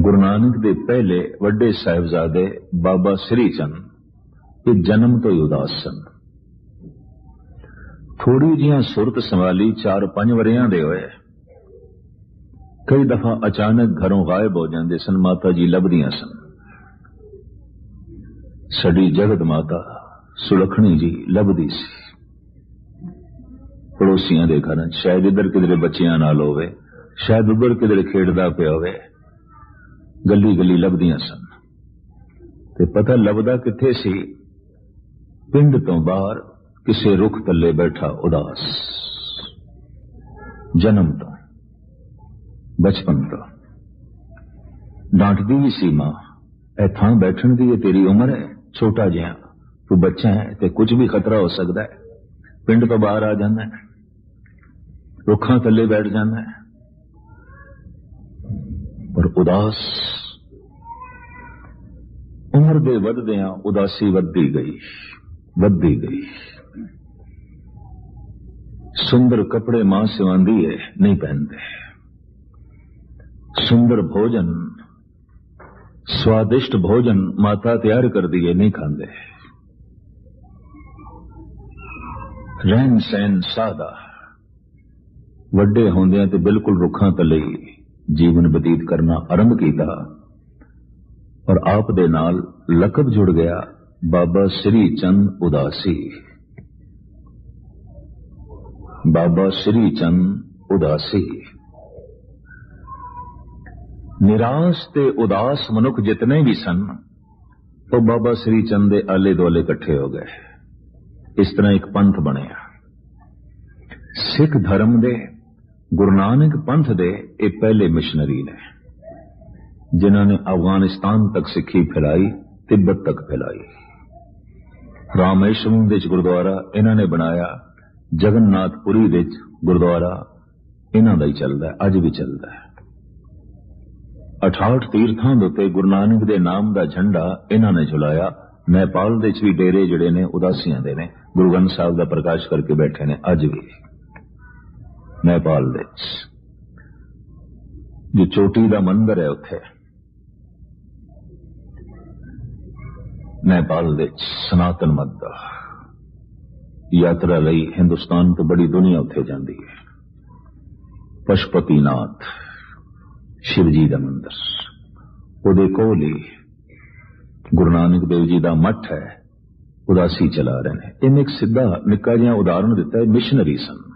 ਗੁਰੂ ਨਾਨਕ ਦੇ ਪਹਿਲੇ ਵੱਡੇ ਸਾਹਿਬਜ਼ਾਦੇ ਬਾਬਾ ਸ੍ਰੀ ਚੰਦ ਇਹ ਜਨਮ ਤੋਂ ਹੀ ਉਦਾਸ ਸਨ। ਥੋੜੀ ਜਿਹੀਆਂ ਸੁਰਤ ਸੰਭਾਲੀ 4-5 ਵਰਿਆਂ ਦੇ ਹੋਏ। ਕਈ ਦਫਾ ਅਚਾਨਕ ਘਰੋਂ ਗਾਇਬ ਹੋ ਜਾਂਦੇ ਸਨ ਮਾਤਾ ਜੀ ਲੱਭਦੀਆਂ ਸਨ। ਸੜੀ ਜਗਤ ਮਾਤਾ ਸੁਲਖਣੀ ਜੀ ਲੱਭਦੀ ਸੀ। ਪੜੋਸੀਆਂ ਦੇ ਘਰਾਂ 'ਚ, ਸ਼ਾਇਦ ਇੱਧਰ ਕਿਧਰੇ ਬੱਚਿਆਂ ਨਾਲ ਹੋਵੇ ਸ਼ਾਇਦ ਉੱਧਰ ਕਿਧਰੇ ਖੇਡਦਾ ਪਿਆ ਹੋਵੇ। ਗੱਲੀ ਗੱਲੀ ਲੱਭਦੀਆਂ ਸਨ। ਤੇ ਪਤਾ ਲੱਭਦਾ ਕਿੱਥੇ ਸੀ? ਪਿੰਡ ਤੋਂ ਬਾਹਰ ਕਿਸੇ ਰੁੱਖ ਥੱਲੇ ਬੈਠਾ ਉਦਾਸ। ਜਨਮ ਤੋਂ, ਬਚਪਨ ਤੋਂ। ਡਾਂਟਦੀ ਵੀ ਸੀ ਮਾਂ, ਇਹ ਥਾਂ ਬੈਠਣ ਦੀ ਇਹ ਤੇਰੀ ਉਮਰ ਹੈ, ਛੋਟਾ ਜਿਹਾ। ਤੂੰ ਬੱਚਾ ਹੈ ਤੇ ਕੁਝ ਵੀ ਖਤਰਾ ਹੋ ਸਕਦਾ ਹੈ। ਪਿੰਡ ਤੋਂ ਬਾਹਰ ਆ ਜਾਂਦਾ ਹੈ। ਰੁੱਖਾਂ ਥੱਲੇ ਬੈਠ ਜਾਂਦਾ ਹੈ। اداس، عمر دے وددیا اداسی ودی گئی ودی گئی۔ سندر کپڑے ماں سواندی ہے، نہیں پہنتے۔ سندر بھوجن سوادشٹ بھوجن ماتا تیار کر دیے، نہیں کھاندے۔ رہن سہن سادہ۔ وڈے ہوندیاں تے بالکل رکھاں تلے ਜੀਵਨ ਬਤੀਤ ਕਰਨਾ ਆਰੰਭ ਕੀਤਾ। ਔਰ ਆਪ ਦੇ ਨਾਲ ਲਕਬ ਜੁੜ ਗਿਆ ਬਾਬਾ ਸ੍ਰੀ ਚੰਦ ਉਦਾਸੀ। ਬਾਬਾ ਸ੍ਰੀ ਚੰਦ ਉਦਾਸੀ। ਨਿਰਾਸ਼ ਤੇ ਉਦਾਸ ਮਨੁੱਖ ਜਿਤਨੇ ਵੀ ਸਨ, ਉਹ ਬਾਬਾ ਸ੍ਰੀ ਚੰਦ ਦੇ ਆਲੇ ਦੁਆਲੇ ਇਕੱਠੇ ਹੋ ਗਏ। ਇਸ ਤਰ੍ਹਾਂ ਇੱਕ ਪੰਥ ਬਣਿਆ। ਸਿੱਖ ਧਰਮ ਦੇ ਗੁਰੂ ਨਾਨਕ ਪੰਥ ਦੇ ਇਹ ਪਹਿਲੇ ਮਿਸ਼ਨਰੀ ਨੇ, ਜਿਨ੍ਹਾਂ ਨੇ ਅਫਗਾਨਿਸਤਾਨ ਤੱਕ ਸਿੱਖੀ ਫੈਲਾਈ ਤਿੱਬਤ ਤੱਕ ਫੈਲਾਈ। ਰਾਮੇਸ਼ਵਰਮ ਵਿੱਚ ਗੁਰਦੁਆਰਾ ਇਹਨਾਂ ਨੇ ਬਣਾਇਆ, ਜਗਨਨਾਥਪੁਰੀ ਵਿੱਚ ਗੁਰਦੁਆਰਾ ਇਹਨਾਂ ਦਾ ਹੀ ਚੱਲਦਾ ਅੱਜ ਵੀ ਚੱਲਦਾ ਹੈ। 68 ਤੀਰਥਾਂ ਦੇ ਉੱਤੇ ਗੁਰੂ ਨਾਨਕ ਦੇ ਨਾਮ ਦਾ ਝੰਡਾ ਇਹਨਾਂ ਨੇ ਝੁਲਾਇਆ। ਨੇਪਾਲ ਦੇ ਵਿੱਚ ਵੀ ਡੇਰੇ ਜਿਹੜੇ ਨੇ ਉਦਾਸੀਆਂ ਦੇ ਨੇ, ਗੁਰੂ ਗ੍ਰੰਥ ਸਾਹਿਬ ਦਾ ਪ੍ਰਕਾਸ਼ ਕਰਕੇ ਬੈਠੇ ਨੇ, ਅੱਜ ਵੀ। ਨੇਪਾਲ ਦੇ ਵਿੱਚ। ਜੋ ਚੋਟੀ ਦਾ ਮੰਦਰ ਹੈ ਉੱਥੇ। ਨੇਪਾਲ ਦੇ ਵਿੱਚ ਸਨਾਤਨ ਮਤ ਦਾ ਯਾਤਰਾ ਲਈ ਹਿੰਦੁਸਤਾਨ ਤੋਂ ਬੜੀ ਦੁਨੀਆ ਉੱਥੇ ਜਾਂਦੀ ਹੈ। ਪਸ਼ਪਤੀਨਾਥ ਸ਼ਿਵ ਜੀ ਦਾ ਮੰਦਰ। ਉਹਦੇ ਕੋਲ ਹੀ ਗੁਰੂ ਨਾਨਕ ਦੇਵ ਜੀ ਦਾ ਮੱਠ ਹੈ। ਉਦਾਸੀ ਚਲਾ ਰਹੇ ਨੇ। ਇਹਨੇ ਇੱਕ ਸਿੱਧਾ ਨਿੱਕਾ ਜਿਹਾ ਉਦਾਹਰਣ ਦਿੱਤਾ ਹੈ, ਮਿਸ਼ਨਰੀ ਸਨ